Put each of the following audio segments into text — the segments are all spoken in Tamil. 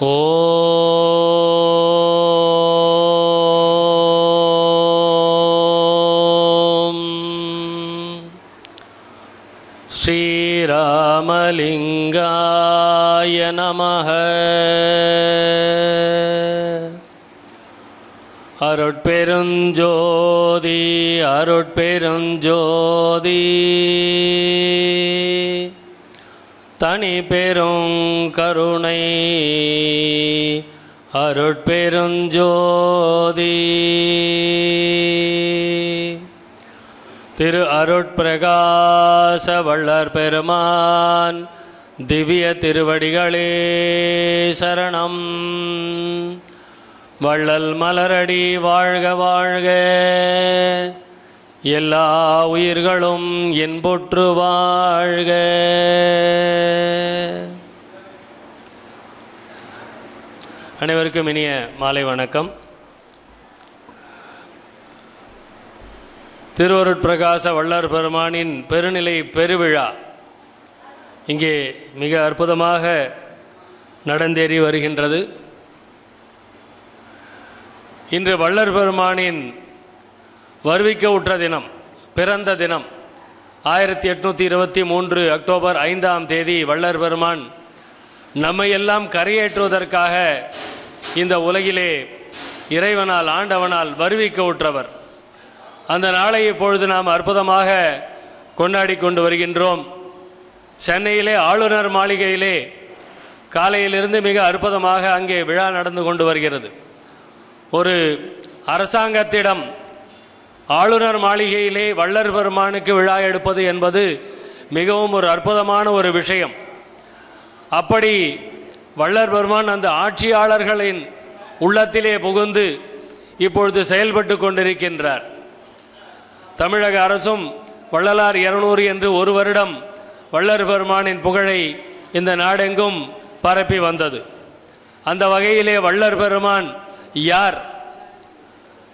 ஓம் ஸ்ரீராமலிங்காய நமக. அருட்பெருஞ்சோதி அருட்பெருஞ்சோதி. தனி பெரும் கருணை. அருட்பெருஞ்சோதி. திரு அருட்பிரகாச வள்ளர் பெருமான் திவ்ய திருவடிகளே சரணம். வள்ளல் மலரடி வாழ்க வாழ்க. எல்லா உயிர்களும் என்பொற்று வாழ்க. அனைவருக்கும் இனிய மாலை வணக்கம். திருவருட்பிரகாச வள்ளர் பெருமானின் பெருநிலை பெருவிழா இங்கே மிக அற்புதமாக நடந்தேறி வருகின்றது. இன்று வள்ளர் பெருமானின் வருவிக்க உற்ற தினம் பிறந்த தினம். ஆயிரத்தி எட்நூற்றி இருபத்தி மூன்று அக்டோபர் ஐந்தாம் தேதி வள்ளர் பெருமான் நம்மையெல்லாம் கரையேற்றுவதற்காக இந்த உலகிலே இறைவனால் ஆண்டவனால் வருவிக்க உற்றவர். அந்த நாளை இப்பொழுது நாம் அற்புதமாக கொண்டாடி கொண்டு வருகின்றோம். சென்னையிலே ஆளுநர் மாளிகையிலே காலையிலிருந்து மிக அற்புதமாக அங்கே விழா நடந்து கொண்டு வருகிறது. ஒரு அரசாங்கத்திடம் ஆளுநர் மாளிகையிலே வள்ளர் பெருமானுக்கு விழா எடுப்பது என்பது மிகவும் ஒரு அற்புதமான ஒரு விஷயம். அப்படி வள்ளர் பெருமான் அந்த ஆட்சியாளர்களின் உள்ளத்திலே புகுந்து இப்பொழுது செயல்பட்டு கொண்டிருக்கின்றார். தமிழக அரசும் வள்ளலார் இருநூறு என்று ஒரு வருடம் வள்ளர் பெருமானின் புகழை இந்த நாடெங்கும் பரப்பி வந்தது. அந்த வகையிலே வள்ளர் பெருமான் யார்?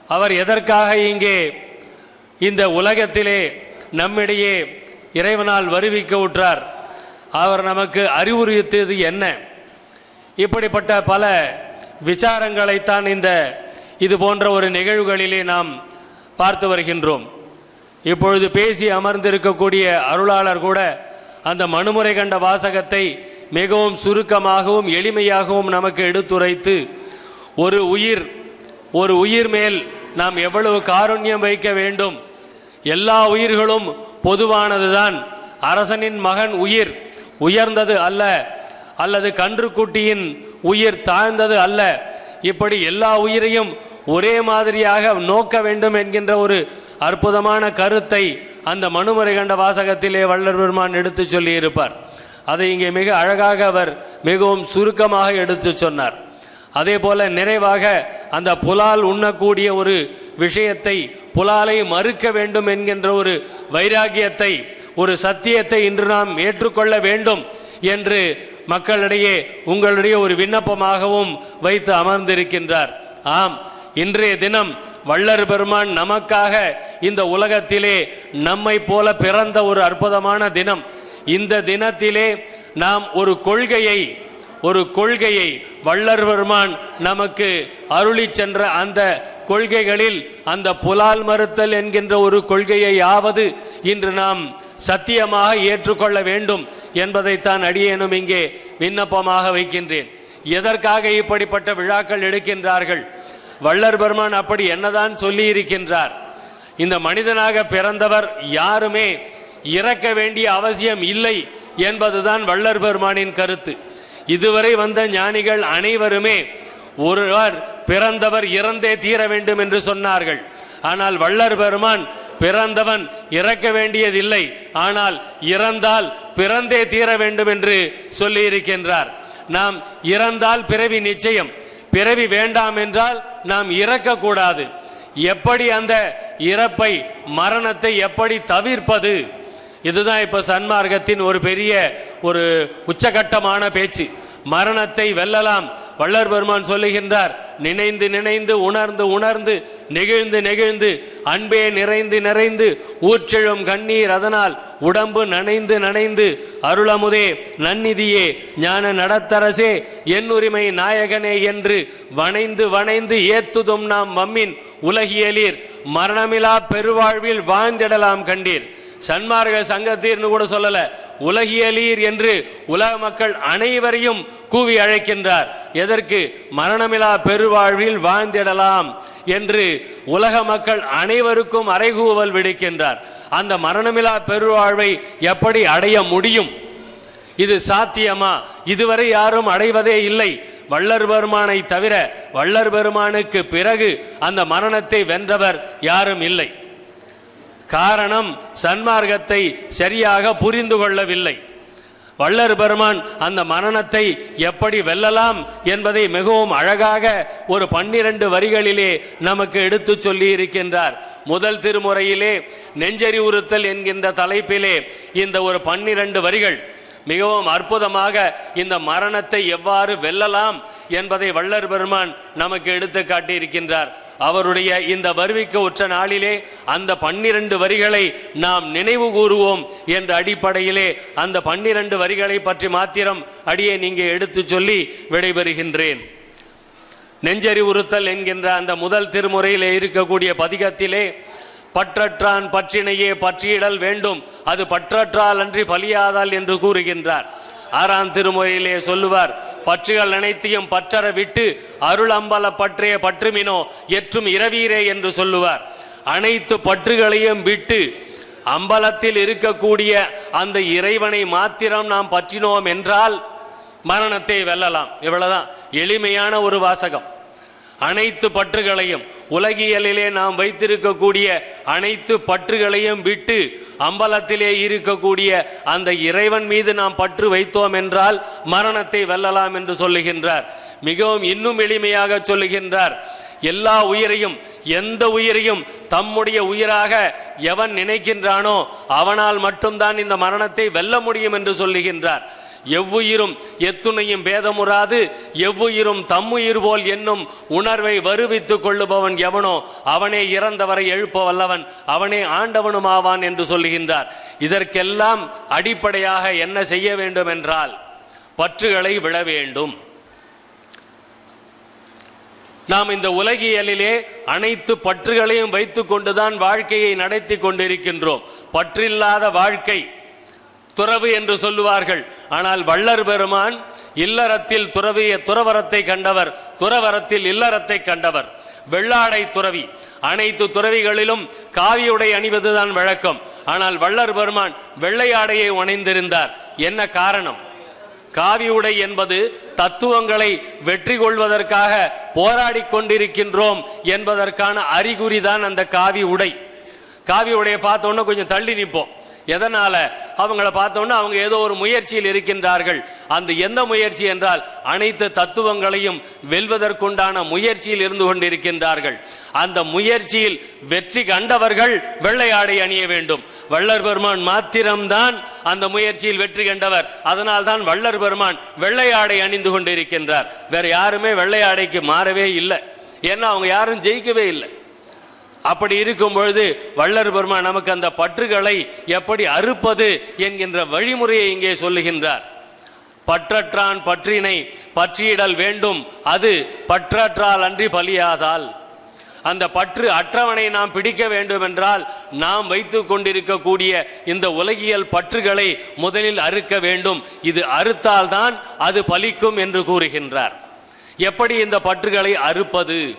அவர் எதற்காக இங்கே இந்த உலகத்திலே நம்மிடையே இறைவனால் வருவிக்க உற்றார். அவர் நமக்கு அறிவுறுத்தியது என்ன? இப்படிப்பட்ட பல விசாரங்களைத்தான் இந்த இது போன்ற ஒரு நிகழ்வுகளிலே நாம் பார்த்து வருகின்றோம். இப்பொழுது பேசி அமர்ந்திருக்கக்கூடிய அருளாளர் கூட அந்த மனுமுறை கண்ட வாசகத்தை மிகவும் சுருக்கமாகவும் எளிமையாகவும் நமக்கு எடுத்துரைத்து ஒரு உயிர் ஒரு உயிர் மேல் நாம் எவ்வளவு காருண்யம் வைக்க வேண்டும் எல்லா உயிர்களும் பொதுவானதுதான். அரசனின் மகன் உயிர் உயர்ந்தது அல்ல. அல்லது கன்றுக்குட்டியின் உயிர் தாழ்ந்தது அல்ல. இப்படி எல்லா உயிரையும் ஒரே மாதிரியாக நோக்க வேண்டும் என்கின்ற ஒரு அற்புதமான கருத்தை அந்த மனுமுறை கண்ட வாசகத்திலே வள்ளர் பெருமான் எடுத்து சொல்லியிருப்பார். அதை இங்கே மிக அழகாக அவர் மிகவும் சுருக்கமாக எடுத்து சொன்னார். அதே போல நிறைவாக அந்த புலால் உண்ணக்கூடிய ஒரு விஷயத்தை புலாலை மறுக்க வேண்டும் என்கின்ற ஒரு வைராகியத்தை ஒரு சத்தியத்தை இன்று நாம் ஏற்றுக்கொள்ள வேண்டும் என்று மக்களிடையே உங்களுடைய ஒரு விண்ணப்பமாகவும் வைத்து அமர்ந்திருக்கின்றார். ஆம் இன்றைய தினம் வள்ளர் பெருமான் நமக்காக இந்த உலகத்திலே நம்மை போல பிறந்த ஒரு அற்புதமான தினம். இந்த தினத்திலே நாம் ஒரு கொள்கையை ஒரு கொள்கையை வள்ளர் பெருமான் நமக்கு அருளி சென்ற அந்த கொள்கைகளில் அந்த புலால் மறுத்தல் என்கின்ற ஒரு கொள்கையையாவது இன்று நாம் சத்தியமாக ஏற்றுக்கொள்ள வேண்டும் என்பதைத்தான் அடியேனும் இங்கே விண்ணப்பமாக வைக்கின்றேன். எதற்காக இப்படிப்பட்ட விழாக்கள் எடுக்கின்றார்கள்? வள்ளர் பெருமான் அப்படி என்னதான் சொல்லி இருக்கின்றார் இந்த மனிதனாக பிறந்தவர் யாருமே இறக்க வேண்டிய அவசியம் இல்லை என்பதுதான் வள்ளர் பெருமானின் கருத்து. இதுவரை வந்த ஞானிகள் அனைவருமே ஒருவர் பிறந்தவர் இறந்தே தீர வேண்டும் என்று சொன்னார்கள். ஆனால் வள்ளர் பெருமான் பிறந்தவன் இறக்க வேண்டியதில்லை. ஆனால் இறந்தால் பிறந்தே தீர வேண்டும் என்று சொல்லியிருக்கின்றார் நாம் இறந்தால் பிறவி நிச்சயம். பிறவி வேண்டாம் என்றால் நாம் இறக்கக்கூடாது எப்படி அந்த இறப்பை மரணத்தை எப்படி தவிர்ப்பது? இதுதான் இப்போ சன்மார்க்கத்தின் ஒரு பெரிய ஒரு உச்சகட்டமான பேச்சு. மரணத்தை வெல்லலாம். வள்ளர் பெருமான் சொல்லுகின்றார் நினைந்து நினைந்து உணர்ந்து உணர்ந்து நெகிழ்ந்து நெகிழ்ந்து அன்பே நிறைந்து நிறைந்து ஊற்றெழும் கண்ணீர் அதனால் உடம்பு நனைந்து நனைந்து அருளமுதே நன்னிதியே ஞான நடத்தரசே என்னுரிமை நாயகனே என்று வணைந்து வணைந்து ஏத்துதும் நாம் மம்மின் உலகியலீர். மரணமிலா பெருவாழ்வில் வாழ்ந்திடலாம் கண்டீர். சன்மார்கள் சங்கத்தீர்னு கூட சொல்லல. உலகியலீர் என்று உலக மக்கள் அனைவரையும் கூவி அழைக்கின்றார். எதற்கு? மரணமிலா பெருவாழ்வில் வாழ்ந்திடலாம் என்று உலக மக்கள் அனைவருக்கும் அறைகூவல் விடுக்கின்றார். அந்த மரணமிலா பெருவாழ்வை எப்படி அடைய முடியும்? இது சாத்தியமா? இதுவரை யாரும் அடைவதே இல்லை. வள்ளர் பெருமானை தவிர வள்ளர் பெருமானுக்கு பிறகு அந்த மரணத்தை வென்றவர் யாரும் இல்லை. காரணம் சன்மார்க்கத்தை சரியாக புரிந்து கொள்ளவில்லை. வள்ளர் பெருமான் அந்த மரணத்தை எப்படி வெல்லலாம் என்பதை மிகவும் அழகாக ஒரு பன்னிரண்டு வரிகளிலே நமக்கு எடுத்து சொல்லி இருக்கின்றார். முதல் திருமுறையிலே நெஞ்சறிவுறுத்தல் என்கின்ற தலைப்பிலே இந்த ஒரு பன்னிரண்டு வரிகள் மிகவும் அற்புதமாக இந்த மரணத்தை எவ்வாறு வெல்லலாம் என்பதை வள்ளர் பெருமான் நமக்கு எடுத்து காட்டியிருக்கின்றார். அவருடைய இந்த வருவிக்கு உற்ற நாளிலே அந்த பன்னிரண்டு வரிகளை நாம் நினைவு கூறுவோம் என்ற அடிப்படையிலே அந்த பன்னிரண்டு வரிகளை பற்றி மாத்திரம் அடியே நீங்க எடுத்து சொல்லி விடைபெறுகின்றேன். நெஞ்சறிவுறுத்தல் என்கின்ற அந்த முதல் திருமுறையிலே இருக்கக்கூடிய பதிகத்திலே பற்றற்றான் பற்றினையே பற்றியிடல் வேண்டும். அது பற்றற்றால் அன்றி பலியாதால் என்று கூறுகின்றார். ஆறாம் திருமுறையிலே சொல்லுவார் பற்றுகள் அனைத்தையும் பற்றற விட்டு அருள் அம்பல பற்றிய பற்றுமினோ எற்றும் இரவீரே என்று சொல்லுவார். அனைத்து பற்றுகளையும் விட்டு அம்பலத்தில் இருக்கக்கூடிய அந்த இறைவனை மாத்திரம் நாம் பற்றினோம் என்றால் மரணத்தை வெல்லலாம். இவ்வளவுதான். எளிமையான ஒரு வாசகம். அனைத்து பற்றுகளையும் உலகியலிலே நாம் வைத்திருக்கக்கூடிய அனைத்து பற்றுகளையும் விட்டு அம்பலத்திலே இருக்கக்கூடிய அந்த இறைவன் மீது நாம் பற்று வைத்தோம் என்றால் மரணத்தை வெல்லலாம் என்று சொல்லுகின்றார். மிகவும் இன்னும் எளிமையாக சொல்லுகின்றார். எல்லா உயிரையும் எந்த உயிரையும் தம்முடைய உயிராக எவன் நினைக்கின்றானோ அவனால் மட்டும்தான் இந்த மரணத்தை வெல்ல முடியும் என்று சொல்லுகின்றார். எவ்வுயிரும் எத்துணையும் பேதமுறாது எவ்வுயிரும் தம்முயிர் போல் என்னும் உணர்வை வருவித்துக் கொள்ளுபவன் எவனோ அவனே இறந்தவரை எழுப்ப வல்லவன் அவனே ஆண்டவனும் ஆவான் என்று சொல்லுகின்றார். இதற்கெல்லாம் அடிப்படையாக என்ன செய்ய வேண்டும் என்றால் பற்றுகளை விட வேண்டும். நாம் இந்த உலகியலிலே அனைத்து பற்றுகளையும் வைத்துக்கொண்டுதான் வாழ்க்கையை நடத்தி கொண்டிருக்கின்றோம். பற்றில்லாத வாழ்க்கை துறவு என்று சொல்லுவார்கள். ஆனால் வள்ளர் பெருமான் இல்லறத்தில் துறவிய துறவரத்தை கண்டவர் துறவரத்தில் இல்லறத்தை கண்டவர். வெள்ளாடை துறவி. அனைத்து துறவிகளிலும் காவியுடை அணிவதுதான் வழக்கம். ஆனால் வள்ளர் பெருமான் வெள்ளையாடையை உணைந்திருந்தார். என்ன காரணம்? காவி உடை என்பது தத்துவங்களை வெற்றி கொள்வதற்காக போராடி கொண்டிருக்கின்றோம் என்பதற்கான அறிகுறிதான் அந்த காவி உடை காவி உடையை பார்த்தோன்னே கொஞ்சம் தள்ளி நிற்போம். எதனால்? அவங்கள பார்த்தோன்னா அவங்க ஏதோ ஒரு முயற்சியில் இருக்கின்றார்கள். அந்த எந்த முயற்சி என்றால் அனைத்து தத்துவங்களையும் வெல்வதற்குண்டான முயற்சியில் இருந்து கொண்டிருக்கின்றார்கள். அந்த முயற்சியில் வெற்றி கண்டவர்கள் வெள்ளை ஆடை அணிய வேண்டும். வள்ளர் பெருமான் மாத்திரம்தான் அந்த முயற்சியில் வெற்றி கண்டவர். அதனால் தான் வள்ளர் பெருமான் வெள்ளை ஆடை அணிந்து கொண்டிருக்கின்றார். வேற யாருமே வெள்ளையாடைக்கு மாறவே இல்லை. ஏன்னா அவங்க யாரும் ஜெயிக்கவே இல்லை. அப்படி இருக்கும் பொழுது வள்ளர் பெருமா நமக்கு அந்த பற்றுகளை எப்படி அறுப்பது என்கின்ற வழிமுறையை இங்கே சொல்லுகின்றார். பற்றற்றான் பற்றினை பற்றியிடல் வேண்டும் அது பற்றற்றால் அன்றி பலியாதால். அந்த பற்று அற்றவனை நாம் பிடிக்க வேண்டும் என்றால் நாம் வைத்து கொண்டிருக்கக்கூடிய இந்த உலகியல் பற்றுகளை முதலில் அறுக்க வேண்டும். இது அறுத்தால்தான் அது பலிக்கும் என்று கூறுகின்றார். எப்படி இந்த பற்றுகளை அறுப்பது?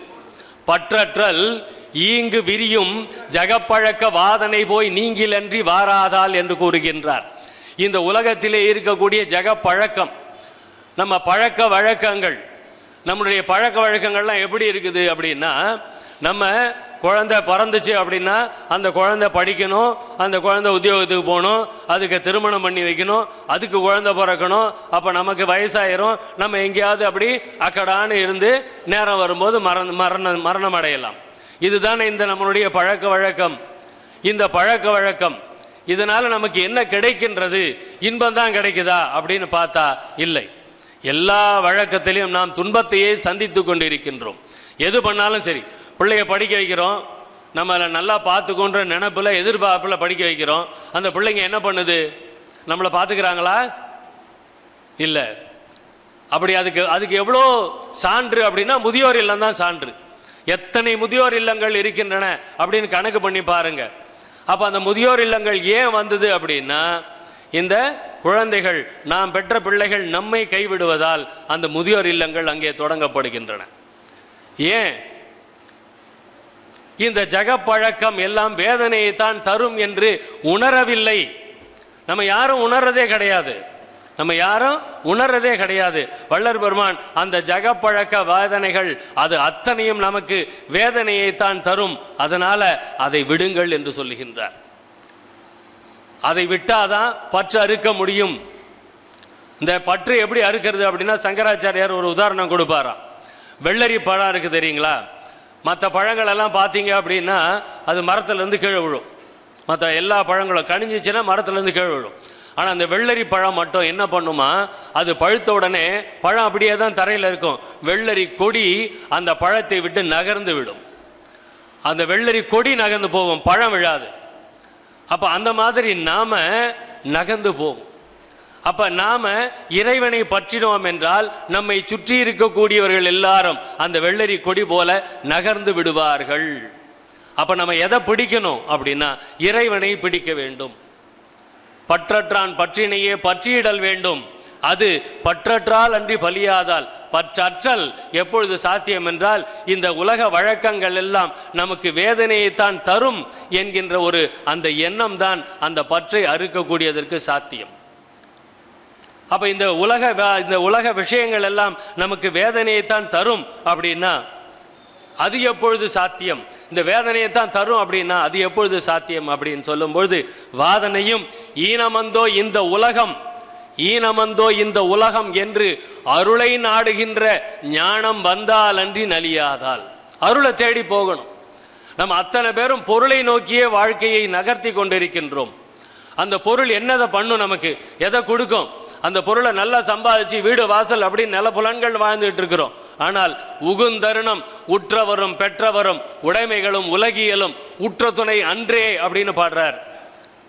பற்றற்றல் ஈங்கு விரியும் ஜகப்பழக்க வாதனை போய் நீங்கிலன்றி வாராதால் என்று கூறுகின்றார். இந்த உலகத்திலே இருக்கக்கூடிய ஜகப்பழக்கம் நம்ம பழக்க வழக்கங்கள் நம்மளுடைய பழக்க வழக்கங்கள்லாம் எப்படி இருக்குது அப்படின்னா நம்ம குழந்தை பிறந்துச்சு அப்படின்னா அந்த குழந்தை படிக்கணும் அந்த குழந்தை உத்தியோகத்துக்கு போகணும் அதுக்கு திருமணம் பண்ணி வைக்கணும் அதுக்கு குழந்தை பிறக்கணும் அப்போ நமக்கு வயசாயிரும் நம்ம எங்கேயாவது அப்படி அக்கடான்னு இருந்து நேரம் வரும்போது மரண மரணம் மரணம் அடையலாம். இதுதானே இந்த நம்மளுடைய பழக்க வழக்கம். இந்த பழக்க வழக்கம். இதனால் நமக்கு என்ன கிடைக்கின்றது? இன்பம் தான் கிடைக்குதா? அப்படின்னு பார்த்தா இல்லை. எல்லா வழக்கத்திலையும் நாம் துன்பத்தையே சந்தித்து கொண்டிருக்கின்றோம். எது பண்ணாலும் சரி. பிள்ளைய படிக்க வைக்கிறோம். நம்மளை நல்லா பார்த்துக்கோன்ற நினப்பில் எதிர்பார்ப்பில் படிக்க வைக்கிறோம். அந்த பிள்ளைங்க என்ன பண்ணுது? நம்மளை பார்த்துக்கிறாங்களா? இல்லை. அப்படி அதுக்கு அதுக்கு எவ்வளோ சான்று அப்படின்னா முதியோர் இல்லம் தான் சான்று. எத்தனை முதியோர் இல்லங்கள் இருக்கின்றன அப்படின்னு கணக்கு பண்ணி பாருங்க. அப்போ அந்த முதியோர் இல்லங்கள் ஏன் வந்தது அப்படின்னா இந்த குழந்தைகள் நாம் பெற்ற பிள்ளைகள் நம்மை கைவிடுவதால் அந்த முதியோர் இல்லங்கள் அங்கே தொடங்கப்படுகின்றன. ஏன்? இந்த ஜகப்பழக்கம் எல்லாம் வேதனையை தான் தரும் என்று உணரவில்லை. நம்ம யாரும் உணர்றதே கிடையாது. நம்ம யாரும் உணர்றதே கிடையாது. வள்ளர் பெருமான் அந்த ஜகப்பழக்க வேதனைகள் அது அத்தனையும் நமக்கு வேதனையை தான் தரும். அதனால அதை விடுங்கள் என்று சொல்லுகின்றார். அதை விட்டாதான் பற்று அறுக்க முடியும். இந்த பற்று எப்படி அறுக்கிறது அப்படின்னா சங்கராச்சாரியார் ஒரு உதாரணம் கொடுப்பாராம். வெள்ளரி பழம் இருக்கு தெரியுங்களா? மற்ற பழங்கள் எல்லாம் பார்த்தீங்க அப்படின்னா அது மரத்துலேருந்து கீழே விழும். மற்ற எல்லா பழங்களும் கனிஞ்சிச்சுன்னா மரத்துலேருந்து கீழே விழும். ஆனால் அந்த வெள்ளரி பழம் மட்டும் என்ன பண்ணுமா? அது பழுத்த உடனே பழம் அப்படியே தான் தரையில் இருக்கும். வெள்ளரி கொடி அந்த பழத்தை விட்டு நகர்ந்து விடும். அந்த வெள்ளரி கொடி நகர்ந்து போகும் பழம் விழாது. அப்போ அந்த மாதிரி நாம் நகர்ந்து போவோம் அப்போ நாம் இறைவனை பற்றினோம் என்றால் நம்மை சுற்றி இருக்கக்கூடியவர்கள் எல்லாரும் அந்த வெள்ளரி கொடி போல நகர்ந்து விடுவார்கள். அப்போ நம்ம எதை பிடிக்கணும் அப்படின்னா இறைவனை பிடிக்க வேண்டும். பற்றற்றான் பற்றினையே பற்றியிடல் வேண்டும். அது பற்றற்றால் அன்றி பலியாதால். பற்றற்றல் எப்பொழுது சாத்தியம் என்றால் இந்த உலக வழக்கங்கள் எல்லாம் நமக்கு வேதனையைத்தான் தரும் என்கின்ற ஒரு அந்த எண்ணம் தான் அந்த பற்றை அறுக்கக்கூடியதற்கு சாத்தியம். அப்போ இந்த உலக இந்த உலக விஷயங்கள் எல்லாம் நமக்கு வேதனையைத்தான் தரும் அப்படின்னா அது எப்பொழுது சாத்தியம்? இந்த வேதனையை தான் தரும் அப்படின்னா அது எப்பொழுது சாத்தியம் அப்படின்னு சொல்லும்பொழுது வாதனையும் ஈனமந்தோ இந்த உலகம் ஈனமந்தோ இந்த உலகம் என்று அருளை நாடுகின்ற ஞானம் வந்தால் அன்றி நலியாதால். அருளை தேடி போகணும். நம்ம அத்தனை பேரும் பொருளை நோக்கியே வாழ்க்கையை நகர்த்தி கொண்டிருக்கின்றோம். அந்த பொருள் என்னதை பண்ணும் நமக்கு? எதை கொடுக்கும்? அந்த பொருளை நல்லா சம்பாதிச்சு வீடு வாசல் அப்படின்னு நில புலன்கள் வாழ்ந்துட்டு இருக்கிறோம். ஆனால் உகுந்தருணம் உற்றவரும் பெற்றவரும் உடைமைகளும் உலகியலும் உற்ற துணை அன்றே அப்படின்னு பாடுறார்.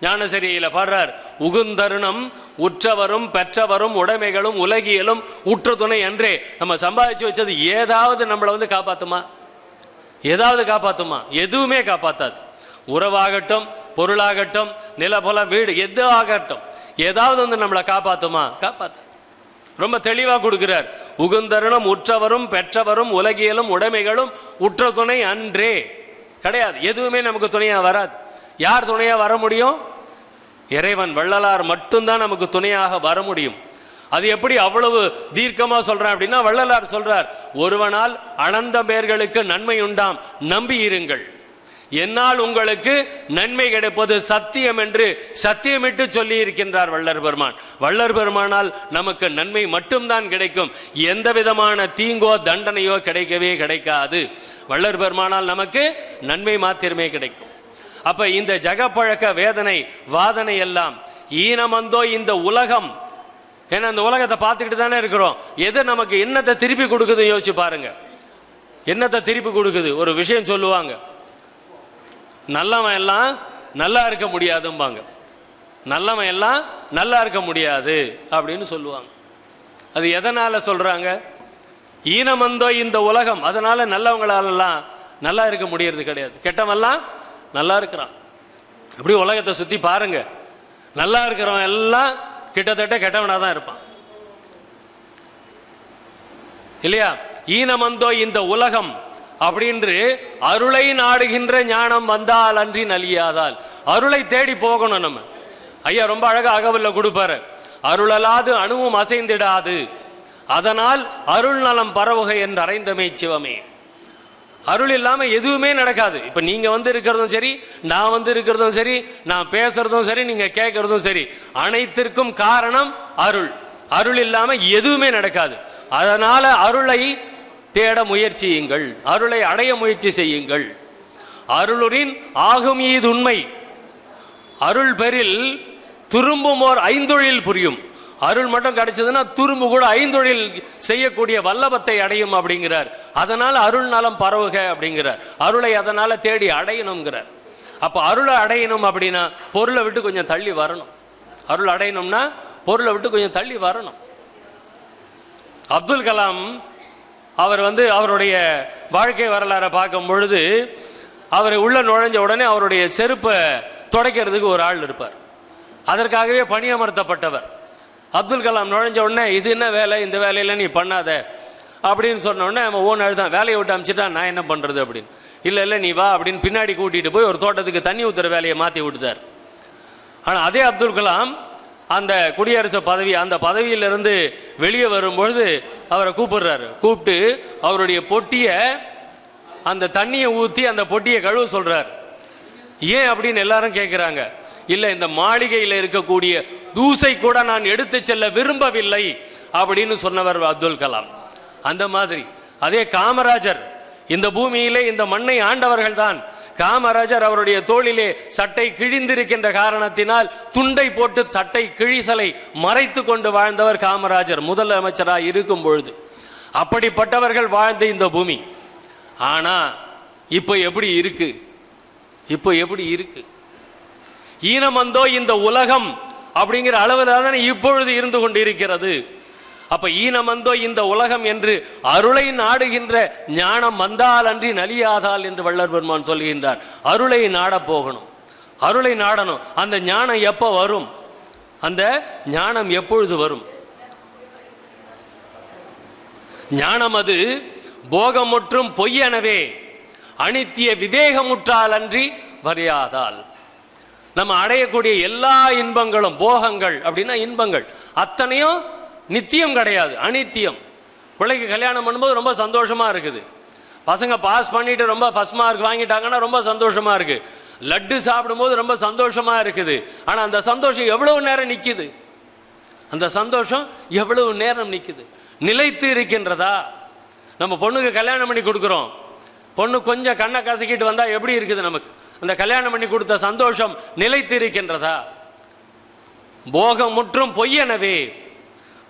ஞானசரியில் பாடுறார் உகுந்தருணம் உற்றவரும் பெற்றவரும் உடைமைகளும் உலகியலும் உற்ற துணை அன்றே. நம்ம சம்பாதிச்சு வச்சது ஏதாவது நம்மளை வந்து காப்பாற்றுமா ஏதாவது காப்பாற்றுமா எதுவுமே காப்பாற்றாது உறவாகட்டும் பொருளாகட்டும் நிலபுலம் வீடு எது ஆகட்டும் ஏதாவது வந்து நம்மளை காப்பாற்றுமா காப்பாற்று ரொம்ப தெளிவாக கொடுக்கிறார். உகுந்தருணம் உற்றவரும் பெற்றவரும் உலகியலும் உடைமைகளும் உற்ற துணை அன்றே. கிடையாது. எதுவுமே நமக்கு துணையாக வராது. யார் துணையாக வர முடியும்? இறைவன். வள்ளலார் மட்டும்தான் நமக்கு துணையாக வர முடியும். அது எப்படி அவ்வளவு தீர்க்கமாக சொல்கிறேன் அப்படின்னா வள்ளலார் சொல்கிறார் ஒருவனால் அனந்த பேர்களுக்கு நன்மை உண்டாம். நம்பி இருங்கள் என்னால் உங்களுக்கு நன்மை கிடைப்பது சத்தியம் என்று சத்தியமிட்டு சொல்லி இருக்கின்றார் வள்ளர் பெருமான். வள்ளர் பெருமானால் நமக்கு நன்மை மட்டும்தான் கிடைக்கும். எந்த விதமான தீங்கோ தண்டனையோ கிடைக்கவே கிடைக்காது. வள்ளர் பெருமானால் நமக்கு நன்மை மாத்திரமே கிடைக்கும். அப்ப இந்த ஜகப்பழக்க வேதனை வாதனை எல்லாம் ஈனமந்தோ இந்த உலகம் ஏன்னா இந்த உலகத்தை பார்த்துக்கிட்டு தானே இருக்கிறோம். எது நமக்கு என்னத்தை திருப்பி கொடுக்குது யோசிச்சு பாருங்க. என்னத்தை திருப்பி கொடுக்குது? ஒரு விஷயம் சொல்லுவாங்க. நல்லவன் எல்லாம் நல்லா இருக்க முடியாதும்பாங்க. நல்லவன் எல்லாம் நல்லா இருக்க முடியாது அப்படின்னு சொல்லுவாங்க. அது எதனால் சொல்கிறாங்க ஈனமந்தோ இந்த உலகம். அதனால் நல்லவங்களாலெல்லாம் நல்லா இருக்க முடியறது கிடையாது. கெட்டவெல்லாம் நல்லா இருக்கிறான். அப்படி உலகத்தை சுற்றி பாருங்க. நல்லா இருக்கிறவன் எல்லாம் கிட்டத்தட்ட கெட்டவனாக தான் இருப்பான். இல்லையா? ஈனமந்தோ இந்த உலகம். அப்படின்று அருளை நாடுகின்ற ஞானம் வந்தால் அன்றி நலியாதால். அருளை தேடி போகணும் நம்ம. ஐயா ரொம்ப அழகாக அகவல்ல கொடுப்பாரு. அருளலாது அணுவும் அசைந்திடாது. அதனால் அருள் நலம் பரவுகை என்று அறைந்தமை சிவமே. அருள் இல்லாமல் எதுவுமே நடக்காது. இப்போ நீங்கள் வந்து இருக்கிறதும் சரி நான் வந்து இருக்கிறதும் சரி நான் பேசுறதும் சரி நீங்கள் கேட்குறதும் சரி அனைத்திற்கும் காரணம் அருள். அருள் இல்லாமல் எதுவுமே நடக்காது. அதனால் அருளை தேட முயற்சியுங்கள் அருளை அடைய முயற்சி செய்யுங்கள். அருளுரின் ஆகும் ஈது உண்மை. அருள் பெறில் துரும்பும் ஓர் ஐந்தொழில் புரியும். அருள் மட்டும் கிடைச்சதுன்னா துரும்பு கூட ஐந்தொழில் செய்யக்கூடிய வல்லபத்தை அடையும் அப்படிங்கிறார். அதனால் அருள் நலம் பரவுக அப்படிங்கிறார். அருளை அதனால் தேடி அடையணுங்கிறார் அப்போ அருளை அடையணும் அப்படின்னா பொருளை விட்டு கொஞ்சம் தள்ளி வரணும். அருள் அடையணும்னா பொருளை விட்டு கொஞ்சம் தள்ளி வரணும். அப்துல் கலாம் அவர் வந்து அவருடைய வாழ்க்கை வரலாறை பார்க்கும் பொழுது அவர் உள்ள நுழைஞ்ச உடனே அவருடைய செருப்பை துடைக்கிறதுக்கு ஒரு ஆள் இருப்பார். அதற்காகவே பணியமர்த்தப்பட்டவர். அப்துல் கலாம் நுழைஞ்ச உடனே இது என்ன வேலை? இந்த வேலையெல்லாம் நீ பண்ணாத. அப்படின்னு சொன்னோடனே நம்ம அவன் ஓன் அழுதான் வேலையை விட்டு அமிச்சிட்டா நான் என்ன பண்ணுறது அப்படின்னு. இல்லை இல்லை நீ வா அப்படின்னு பின்னாடி கூட்டிகிட்டு போய் ஒரு தோட்டத்துக்கு தண்ணி ஊற்றுற வேலையை மாற்றி விட்டுட்டார். ஆனால் அதே அப்துல் கலாம் அந்த குடியரசு பதவி அந்த பதவியிலிருந்து வெளியே வரும்பொழுது அவரை கூப்பிடுறாரு. கூப்பிட்டு அவருடைய பொட்டியை அந்த தண்ணியை ஊற்றி அந்த பொட்டியை கழுவ சொல்கிறார் ஏன் அப்படின்னு எல்லாரும் கேட்குறாங்க இல்லை இந்த மாளிகையில் இருக்கக்கூடிய தூசை கூட நான் எடுத்து செல்ல விரும்பவில்லை அப்படின்னு சொன்னவர் அப்துல் கலாம். அந்த மாதிரி. அதே காமராஜர் இந்த பூமியிலே இந்த மண்ணை ஆண்டவர்கள் தான் காமராஜர் அவருடைய தோளிலே சட்டை கிழிந்திருக்கின்ற காரணத்தினால் துண்டை போட்டு சட்டை கிழிசலை மறைத்து கொண்டு வாழ்ந்தவர் காமராஜர் முதலமைச்சராக இருக்கும் பொழுது. அப்படிப்பட்டவர்கள் வாழ்ந்த இந்த பூமி. ஆனால் இப்போ எப்படி இருக்கு? இப்போ எப்படி இருக்கு? ஈனமந்தோ இந்த உலகம் அப்படிங்கிற அளவில் தானே இப்பொழுது இருந்து கொண்டு இருக்கிறது அப்ப வந்தோ இந்த உலகம் என்று அருளை நாடுகின்ற ஞானம் வந்தால் அன்றி நலியாதால் என்று வள்ளர் பெருமான் சொல்கின்றார். அருளை நாட போகணும். அருளை நாடணும். அந்த ஞானம் எப்போ வரும்? அந்த ஞானம் எப்பொழுது வரும்? ஞானம் அது போகமுற்றும் பொய்யெனவே அனித்திய விவேகமுற்றால் அன்றி வரையாதால். நம்ம அடையக்கூடிய எல்லா இன்பங்களும் போகங்கள் அப்படின்னா இன்பங்கள். அத்தனையும் நித்தியம் கிடையாது அனித்தியம். பிள்ளைக்கு கல்யாணம் பண்ணும்போது ரொம்ப சந்தோஷமாக இருக்குது. பசங்க பாஸ் பண்ணிட்டு ரொம்ப ஃபஸ்ட் மார்க் வாங்கிட்டாங்கன்னா ரொம்ப சந்தோஷமாக இருக்குது லட்டு சாப்பிடும்போது ரொம்ப சந்தோஷமாக இருக்குது. ஆனால் அந்த சந்தோஷம் எவ்வளவு நேரம் நிற்கிது அந்த சந்தோஷம் எவ்வளவு நேரம் நிற்கிது நிலைத்து இருக்கின்றதா? நம்ம பொண்ணுக்கு கல்யாணம் பண்ணி கொடுக்குறோம். பொண்ணு கொஞ்சம் கண்ணை கசக்கிட்டு வந்தால் எப்படி இருக்குது நமக்கு? அந்த கல்யாணம் பண்ணி கொடுத்த சந்தோஷம் நிலைத்து இருக்கின்றதா? போகம் முற்றும் பொய்யனவே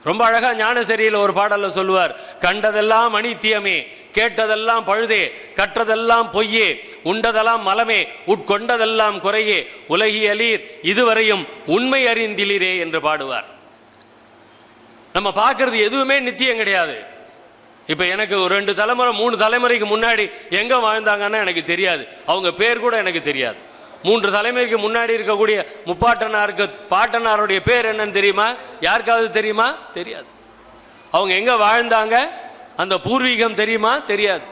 ரொம்ப அழகா ஞானசரியில் ஒரு பாடல்ல சொல்லுவார் கண்டதெல்லாம் அனித்தியமே கேட்டதெல்லாம் பழுதே கற்றதெல்லாம் பொய்யே உண்டதெல்லாம் மலமே உட்கொண்டதெல்லாம் குறையே உலகியலீர் இதுவரையும் உண்மை அறிந்திலீரே என்று பாடுவார். நம்ம பார்க்கறது எதுவுமே நித்தியம் கிடையாது. இப்போ எனக்கு ஒரு ரெண்டு தலைமுறை மூணு தலைமுறைக்கு முன்னாடி எங்கே வாழ்ந்தாங்கன்னா எனக்கு தெரியாது. அவங்க பேர் கூட எனக்கு தெரியாது. மூன்று தலைமுறைக்கு முன்னாடி இருக்கக்கூடிய முப்பாட்டனாருக்கு பாட்டனாருடைய பேர் என்னன்னு தெரியுமா? யாருக்காவது தெரியுமா? தெரியாது. அவங்க எங்கே வாழ்ந்தாங்க? அந்த பூர்வீகம் தெரியுமா? தெரியாது.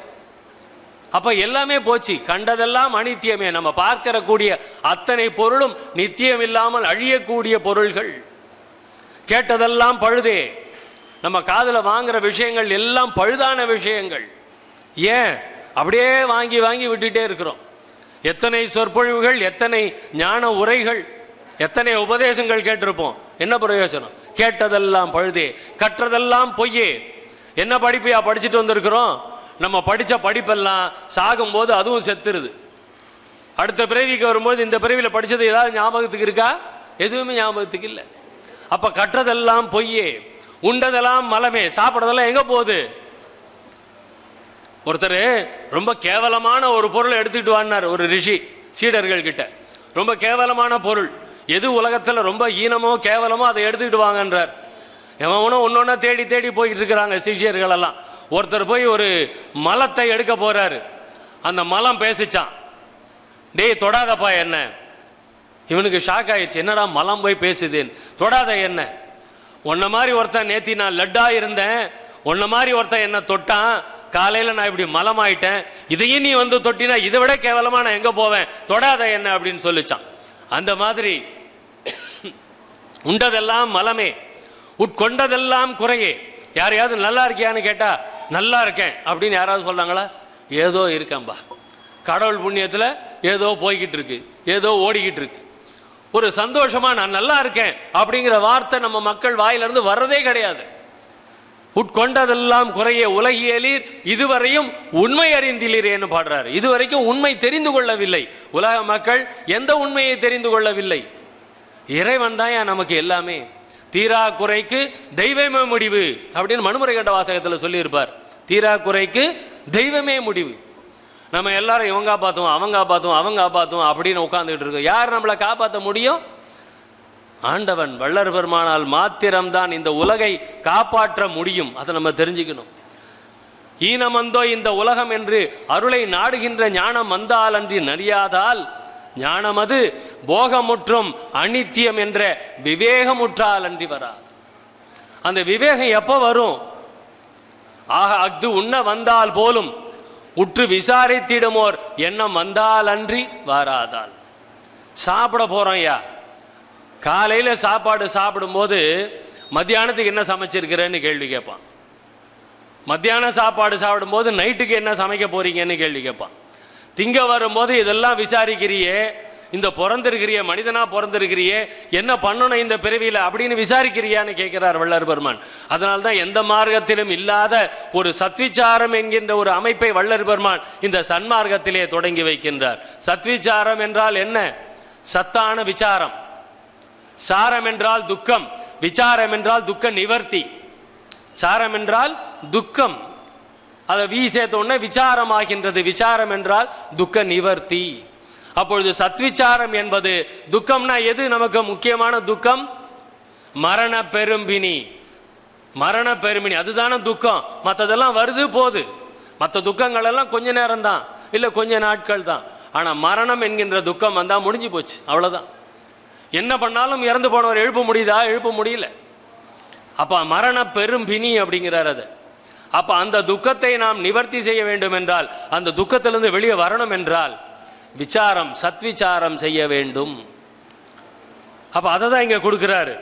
அப்போ எல்லாமே போச்சு. கண்டதெல்லாம் அனித்தியமே. நம்ம பார்க்கிற கூடிய அத்தனை பொருளும் நித்தியம் இல்லாமல் அழியக்கூடிய பொருள்கள். கேட்டதெல்லாம் பழுதே. நம்ம காதில் வாங்குற விஷயங்கள் எல்லாம் பழுதான விஷயங்கள். ஏன்? அப்படியே வாங்கி வாங்கி விட்டுட்டே இருக்கிறோம். எத்தனை சொற்பொழிவுகள் எத்தனை ஞான உரைகள் எத்தனை உபதேசங்கள் கேட்டிருப்போம்? என்ன பிரயோஜனம்? கேட்டதெல்லாம் பழுதே. கற்றதெல்லாம் பொய்யே. என்ன படிப்பையா படிச்சுட்டு வந்திருக்கிறோம்? நம்ம படித்த படிப்பெல்லாம் சாகும்போது அதுவும் செத்துருது. அடுத்த பிறவிக்கு வரும்போது இந்த பிறவியில் படித்தது ஏதாவது ஞாபகத்துக்கு இருக்கா? எதுவுமே ஞாபகத்துக்கு இல்லை. அப்போ கற்றதெல்லாம் பொய்யே. உண்டதெல்லாம் மலமே. சாப்பிட்றதெல்லாம் எங்கே போகுது? ஒருத்தர் ரொம்ப கேவலமான ஒரு பொருளை எடுத்துக்கிட்டு வான்னார் ஒரு ரிஷி சீடர்கள் கிட்ட ரொம்ப கேவலமான பொருள். எது உலகத்தில் ரொம்ப ஈனமோ கேவலமோ அதை எடுத்துக்கிட்டு வாங்கன்றார். எவனும் ஒன்றொன்னா தேடி தேடி போய்கிட்டு இருக்கிறாங்க சிஷியர்களெல்லாம் ஒருத்தர் போய் ஒரு மலத்தை எடுக்க போகிறாரு அந்த மலம் பேசிச்சான். டேய் தொடாதப்பா என்ன? இவனுக்கு ஷாக் ஆயிடுச்சு என்னடா மலம் போய் பேசுதேன்னு. தொடாத என்ன? உன்ன மாதிரி ஒருத்தன் நேத்தி நான் லட்டாக இருந்தேன். உன்ன மாதிரி ஒருத்தன் என்ன தொட்டான். காலையில் நான் இப்படி மலமாயிட்டேன் இதையும் நீ வந்து தொட்டினா இதை விட கேவலமாக நான் எங்கே போவேன்? தொடாத என்ன அப்படின்னு சொல்லிச்சான். அந்த மாதிரி உண்டதெல்லாம் மலமே. உட்கொண்டதெல்லாம் குறையே. யாரையாவது நல்லா இருக்கியான்னு கேட்டால் நல்லா இருக்கேன். அப்படின்னு யாராவது சொல்கிறாங்களா ஏதோ இருக்கேன்பா. கடவுள் புண்ணியத்தில் ஏதோ போய்கிட்டு இருக்கு. ஏதோ ஓடிக்கிட்டு இருக்கு. ஒரு சந்தோஷமாக நான் நல்லா இருக்கேன் அப்படிங்கிற வார்த்தை நம்ம மக்கள் வாயிலிருந்து வர்றதே கிடையாது. உட்கொண்டதெல்லாம் குறைய உலகியலீர் இதுவரையும் உண்மை அறிந்திலீரேன்னு பாடுறார். இதுவரைக்கும் உண்மை தெரிந்து கொள்ளவில்லை. உலக மக்கள் எந்த உண்மையை தெரிந்து கொள்ளவில்லை. இறைவன் தான் நமக்கு எல்லாமே. தீரா குறைக்கு தெய்வமே முடிவு அப்படின்னு மனுமுறை கண்ட வாசகத்தில் சொல்லியிருப்பார். தீரா குறைக்கு தெய்வமே முடிவு. நம்ம எல்லாரும் இவங்க காப்பாற்றுவோம் அவங்க காப்பாற்றுவோம் அவங்க காப்பாற்றுவோம் அப்படின்னு உட்காந்துக்கிட்டு இருக்கோம். யார் நம்மளை காப்பாற்ற முடியும்? ஆண்டவன் வள்ளர் பெருமானால் மாத்திரம்தான் இந்த உலகை காப்பாற்ற முடியும். அதை நம்ம தெரிஞ்சுக்கணும். ஈனமந்தோ இந்த உலகம் என்று அருளை நாடுகின்ற ஞானம் வந்தால் அன்றி நறியாதால் ஞானமது போகமுற்றும் அனித்தியம் என்ற விவேகமுற்றால் அன்றி வராது. அந்த விவேகம் எப்போ வரும்? ஆக அஃது உண்ண வந்தால் போலும் உற்று விசாரித்திடுமோர் எண்ணம் வந்தால் அன்றி வாராதால். சாப்பிட போறோம் ஐயா. காலையில் சாப்பாடு சாப்பிடும்போது மத்தியானத்துக்கு என்ன சமைச்சிருக்கிறேன்னு கேள்வி கேட்பான். மத்தியான சாப்பாடு சாப்பிடும்போது நைட்டுக்கு என்ன சமைக்க போறீங்கன்னு கேள்வி கேட்பான். திங்க வரும்போது இதெல்லாம் விசாரிக்கிறியே இந்த பிறந்திருக்கிறிய மனிதனாக பிறந்திருக்கிறியே என்ன பண்ணணும் இந்த பிறவியில் அப்படின்னு விசாரிக்கிறியான்னு கேட்கிறார் வள்ளர் பெருமான். அதனால தான் எந்த மார்க்கத்திலும் இல்லாத ஒரு சத்விச்சாரம் என்கின்ற ஒரு அமைப்பை வள்ளர் பெருமான் இந்த சன்மார்க்கத்திலே தொடங்கி வைக்கின்றார். சத்விச்சாரம் என்றால் என்ன? சத்தான விசாரம். சாரம் என்றால் துக்கம் விசாரம் என்றால் துக்க நிவர்த்தி. சாரம் என்றால் துக்கம். அதை வீ சேர்த்த உடனே விசாரமாகின்றது. விசாரம் என்றால் துக்க நிவர்த்தி. அப்பொழுது சத்விச்சாரம் என்பது துக்கம்னா எது? நமக்கு முக்கியமான துக்கம்? மரண பெரும்பினி. மரண பெருமினி அதுதானே துக்கம். மற்றதெல்லாம் வருது போகுது மற்ற துக்கங்கள் எல்லாம் கொஞ்ச நேரம் தான் இல்லை கொஞ்ச நாட்கள் தான் ஆனால் மரணம் என்கின்ற துக்கம் வந்தால் முடிஞ்சு போச்சு. அவ்வளோதான் என்ன பண்ணாலும் இறந்து போனவர் எழுப்ப முடியுதா? எழுப்ப முடியல. அப்போ மரண பெரும்பினி அப்படிங்கிறார் அது. அப்போ அந்த துக்கத்தை நாம் நிவர்த்தி செய்ய வேண்டும் என்றால் அந்த துக்கத்திலிருந்து வெளியே வரணும் என்றால் விசாரம் சத்விச்சாரம் செய்ய வேண்டும். அப்போ அதை தான் இங்கே கொடுக்குறாரு.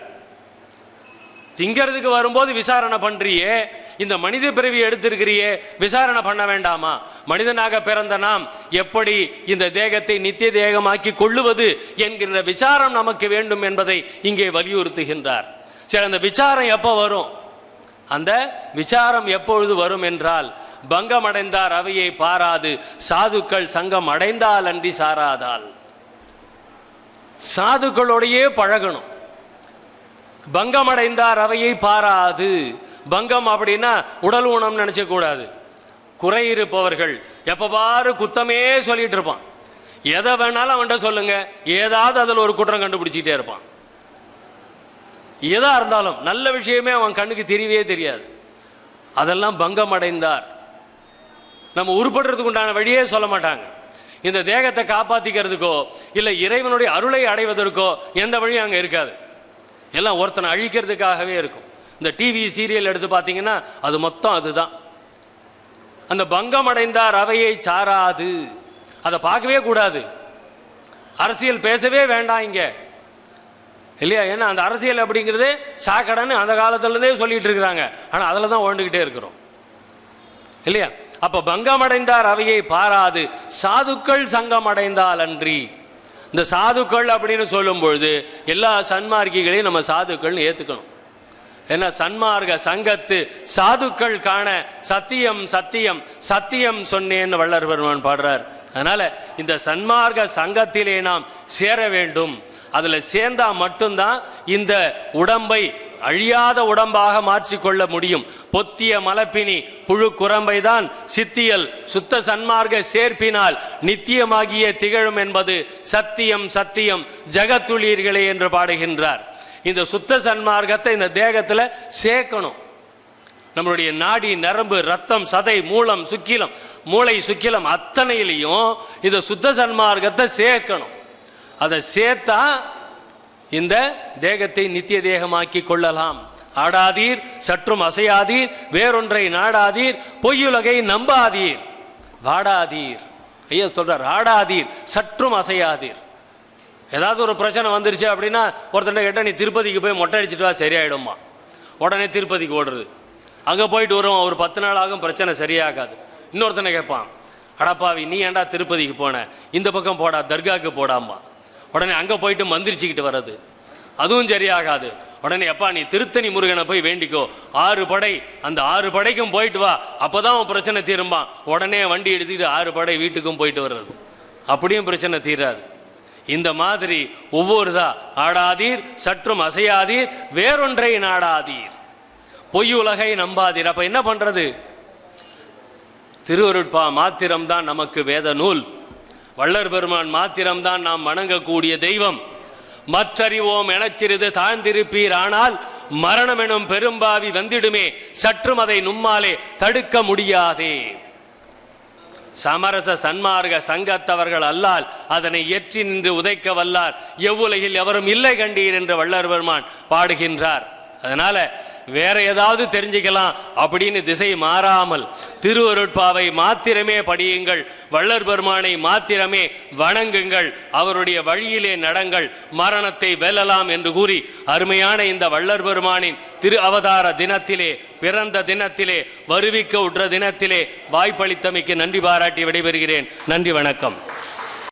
திங்கிறதுக்கு வரும்போது விசாரணை பண்ணுறியே இந்த மனித பிறவி எடுத்திருக்கிறியே விசாரணை பண்ண வேண்டாமா? மனிதனாக பிறந்த நாம் எப்படி இந்த தேகத்தை நித்திய தேகமாக்கி கொள்ளுவது என்கிற விசாரம் நமக்கு வேண்டும் என்பதை இங்கே வலியுறுத்துகின்றார். சரி அந்த விசாரம் எப்போ வரும்? அந்த விசாரம் எப்பொழுது வரும் என்றால் பங்கம் அடைந்தார் அவையை பாராது சாதுக்கள் சங்கம் அடைந்தால் அன்றி சாராதால். சாதுக்களோடையே பழகணும். பங்கம் அடைந்தார் அவையை பாராது பங்கம் அப்படின்னா உடல் ஊனம் நினச்சக்கூடாது. குறை இருப்பவர்கள். எப்போ பாரு குத்தமே சொல்லிகிட்டு இருப்பான். எதை வேணாலும் அவன்கிட்ட சொல்லுங்க. ஏதாவது அதில் ஒரு குற்றம் கண்டுபிடிச்சிக்கிட்டே இருப்பான். எதாக இருந்தாலும் நல்ல விஷயமே அவன் கண்ணுக்கு தெரியவே தெரியாது. அதெல்லாம் பங்கம் அடைந்தார். நம்ம உருப்படுறதுக்கு உண்டான வழியே சொல்ல மாட்டாங்க. இந்த தேகத்தை காப்பாற்றிக்கிறதுக்கோ இல்லை இறைவனுடைய அருளை அடைவதற்கோ எந்த வழியும் அங்கே இருக்காது. எல்லாம் ஒருத்தனை அழிக்கிறதுக்காகவே இருக்கும். இந்த டிவி சீரியல் எடுத்து பார்த்தீங்கன்னா அது மொத்தம் அதுதான். அந்த பங்கம் அடைந்தார் அவையை சாராது. அதை பார்க்கவே கூடாது. அரசியல் பேசவே வேண்டாம் இங்கே. இல்லையா? ஏன்னா அந்த அரசியல் அப்படிங்கிறது சாக்கடைன்னு அந்த காலத்துலேருந்தே சொல்லிட்டு இருக்கிறாங்க. ஆனால் அதில் தான் ஓண்டுக்கிட்டே இருக்கிறோம். இல்லையா? அப்போ பங்கம் அடைந்தார் அவையை பாராது. சாதுக்கள் சங்கம் அடைந்தால் அன்றி. இந்த சாதுக்கள் அப்படின்னு சொல்லும் பொழுது எல்லா சன்மார்க்கிகளையும் நம்ம சாதுக்கள்னு ஏற்றுக்கணும் ஏன்னா சன்மார்க்க சங்கத்து சாதுக்கள் காண சத்தியம் சத்தியம் சத்தியம் சொன்னேன்னு வள்ளர் பெருமான் பாடுறார். அதனால இந்த சன்மார்க்க சங்கத்திலே நாம் சேர வேண்டும். அதில் சேர்ந்தா மட்டும்தான் இந்த உடம்பை அழியாத உடம்பாக மாற்றிக்கொள்ள முடியும். பொத்திய மலப்பினி புழு குரம்பை தான் சித்தியல் சுத்த சன்மார்க்க சேர்ப்பினால் நித்தியமாகிய திகழும் என்பது சத்தியம் சத்தியம் ஜகத்துளீர்களே என்று பாடுகின்றார். இந்த சுத்த சன்மார்க்கத்தை இந்த தேகத்தில் சேர்க்கணும். நம்மளுடைய நாடி நரம்பு ரத்தம் சதை மூலம் சுக்கிலம் மூளை சுக்கிலம் அத்தனையிலையும் இந்த சுத்த சன்மார்க்கத்தை சேர்க்கணும். அதை சேர்த்தா இந்த தேகத்தை நித்திய தேகமாக்கி கொள்ளலாம். ஆடாதீர் சற்றும் அசையாதீர் வேறொன்றை நாடாதீர் பொய்யுலகை நம்பாதீர். வாடாதீர். ஐயா சொல்றார் ஆடாதீர் சற்றும் அசையாதீர். ஏதாவது ஒரு பிரச்சனை வந்துருச்சு அப்படின்னா ஒருத்தன் கேட்டால் நீ திருப்பதிக்கு போய் மொட்டை அடிச்சிட்டு வா சரியாயிடுமா உடனே திருப்பதிக்கு ஓடுறது. அங்கே போயிட்டு வருவோம் ஒரு பத்து நாள் ஆகும் பிரச்சனை சரியாகாது. இன்னொருத்தனை கேட்பான் அடப்பாவி நீ ஏன்டா திருப்பதிக்கு போன? இந்த பக்கம் போடா தர்காவுக்கு போடாமா உடனே அங்கே போயிட்டு மந்திரிச்சுக்கிட்டு வர்றது. அதுவும் சரியாகாது. உடனே எப்பா நீ திருத்தணி முருகனை போய் வேண்டிக்கோ. ஆறு படை அந்த ஆறு படைக்கும் போயிட்டு வா. அப்பதான் உன் பிரச்சனை தீரும்பான் உடனே வண்டி எடுத்துக்கிட்டு ஆறு படை வீட்டுக்கும் போயிட்டு வர்றது. அப்படியும் பிரச்சனை தீராது. இந்த மாதிரி ஒவ்வொருதா ஆடாதீர் சற்றும் அசையாதீர் வேறொன்றை நாடாதீர். பொய்யுலகை நம்பாதீர். அப்போ என்ன பண்றது? திருவருட்பா மாத்திரம்தான் நமக்கு வேத நூல். வள்ளர் பெருமான் மாத்திரம்தான் நாம் வணங்கக்கூடிய தெய்வம். மற்றறிவோம் எனச்சிறிது தாழ்ந்திருப்பீர். ஆனால் மரணம் எனும் பெரும்பாவி வந்திடுமே. சற்றும் அதை நும்மாலே தடுக்க முடியாதே. சமரச சன்மார்க சங்கத்தவர்கள் அல்லால் அதனை எற்றி நின்று உதைக்க வல்லார். எவ்வுலகில் எவரும் இல்லை கண்டீர் என்று வள்ளர் பெருமான் பாடுகின்றார். அதனால வேற ஏதாவது தெரிஞ்சுக்கலாம் அப்படின்னு திசை மாறாமல் திருவருட்பாவை மாத்திரமே படியுங்கள் வள்ளர் பெருமானை மாத்திரமே வணங்குங்கள் அவருடைய வழியிலே நடங்கள் மரணத்தை வெல்லலாம் என்று கூறி அருமையான இந்த வள்ளர் பெருமானின் திரு அவதார தினத்திலே பிறந்த தினத்திலே வருவிக்க உற்ற தினத்திலே வாய்ப்பளித்தமைக்கு நன்றி பாராட்டி விடைபெறுகிறேன். நன்றி வணக்கம்.